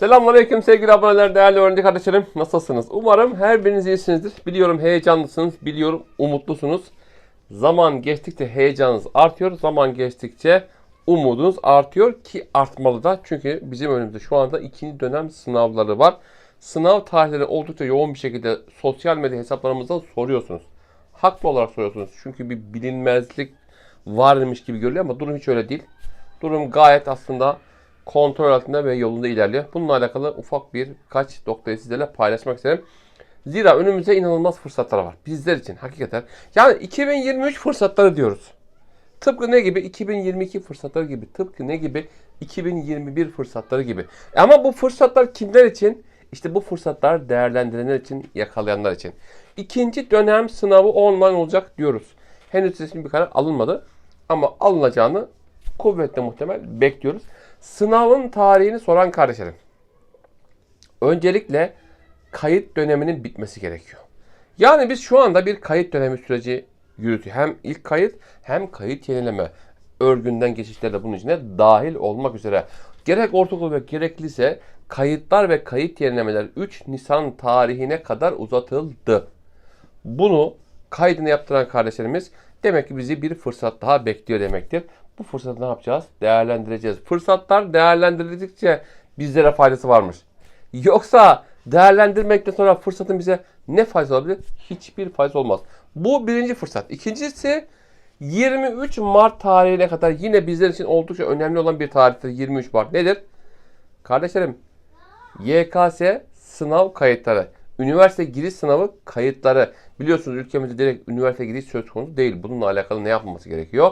Selamünaleyküm sevgili aboneler, değerli öğrenci kardeşlerim. Nasılsınız? Umarım her biriniz iyisinizdir. Biliyorum heyecanlısınız, biliyorum umutlusunuz. Zaman geçtikçe heyecanınız artıyor, zaman geçtikçe umudunuz artıyor ki artmalı da. Çünkü bizim önümüzde şu anda ikinci dönem sınavları var. Sınav tarihleri oldukça yoğun bir şekilde sosyal medya hesaplarımızdan soruyorsunuz. Haklı olarak soruyorsunuz. Çünkü bir bilinmezlik varmış gibi görülüyor ama durum hiç öyle değil. Durum gayet aslında kontrol altında ve yolunda ilerliyor. Bununla alakalı ufak bir kaç noktayı sizlerle paylaşmak isterim. Zira önümüzde inanılmaz fırsatlar var. Bizler için hakikaten. Yani 2023 fırsatları diyoruz. Tıpkı ne gibi? 2022 fırsatları gibi. Tıpkı ne gibi? 2021 fırsatları gibi. Ama bu fırsatlar kimler için? İşte bu fırsatlar değerlendirenler için, yakalayanlar için. İkinci dönem sınavı online olacak diyoruz. Henüz resmi bir karar alınmadı. Ama alınacağını kuvvetle muhtemel bekliyoruz. Sınavın tarihini soran kardeşlerim. Öncelikle kayıt döneminin bitmesi gerekiyor. Yani biz şu anda bir kayıt dönemi süreci yürütüyor. Hem ilk kayıt hem kayıt yenileme. Örgünden geçişler de bunun içine dahil olmak üzere. Gerek ortaokul ve gerek lise kayıtlar ve kayıt yenilemeler 3 Nisan tarihine kadar uzatıldı. Bunu kaydını yaptıran kardeşlerimiz demek ki bizi bir fırsat daha bekliyor demektir. Bu fırsatı ne yapacağız? Değerlendireceğiz. Fırsatlar değerlendirildikçe bizlere faydası varmış. Yoksa değerlendirmekten sonra fırsatın bize ne faydası olabilir? Hiçbir faydası olmaz. Bu birinci fırsat. İkincisi 23 Mart tarihine kadar yine bizler için oldukça önemli olan bir tarihtir. 23 Mart nedir? Kardeşlerim YKS sınav kayıtları. Üniversite giriş sınavı kayıtları. Biliyorsunuz ülkemizde direkt üniversite giriş söz konusu değil. Bununla alakalı ne yapılması gerekiyor?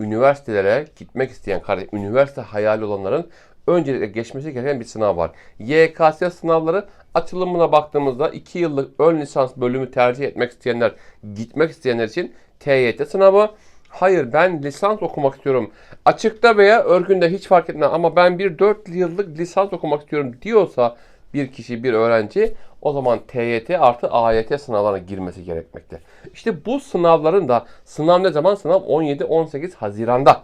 Üniversitelere gitmek isteyen, üniversite hayali olanların öncelikle geçmesi gereken bir sınav var. YKS sınavları açılımına baktığımızda 2 yıllık ön lisans bölümü tercih etmek isteyenler, gitmek isteyenler için TYT sınavı. Hayır ben lisans okumak istiyorum. Açıkta veya örgünde hiç fark etmez ama ben bir 4 yıllık lisans okumak istiyorum diyorsa bir kişi, bir öğrenci o zaman TYT artı AYT sınavlarına girmesi gerekmekte. İşte bu sınavların da sınav ne zaman? Sınav 17-18 Haziran'da.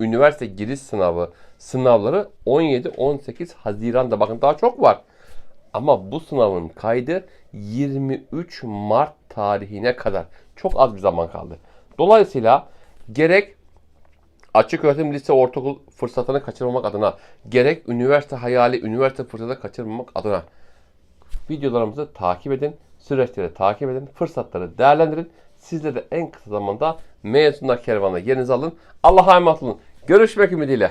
Üniversite giriş sınavı sınavları 17-18 Haziran'da. Bakın daha çok var. Ama bu sınavın kaydı 23 Mart tarihine kadar. Çok az bir zaman kaldı. Dolayısıyla gerek açık öğretim lise ortaokul fırsatını kaçırmamak adına gerek üniversite hayali üniversite fırsatını kaçırmamak adına videolarımızı takip edin, süreçleri takip edin, fırsatları değerlendirin. Sizler de en kısa zamanda mezunlar kervanına yerinizi alın. Allah'a emanet olun. Görüşmek ümidiyle.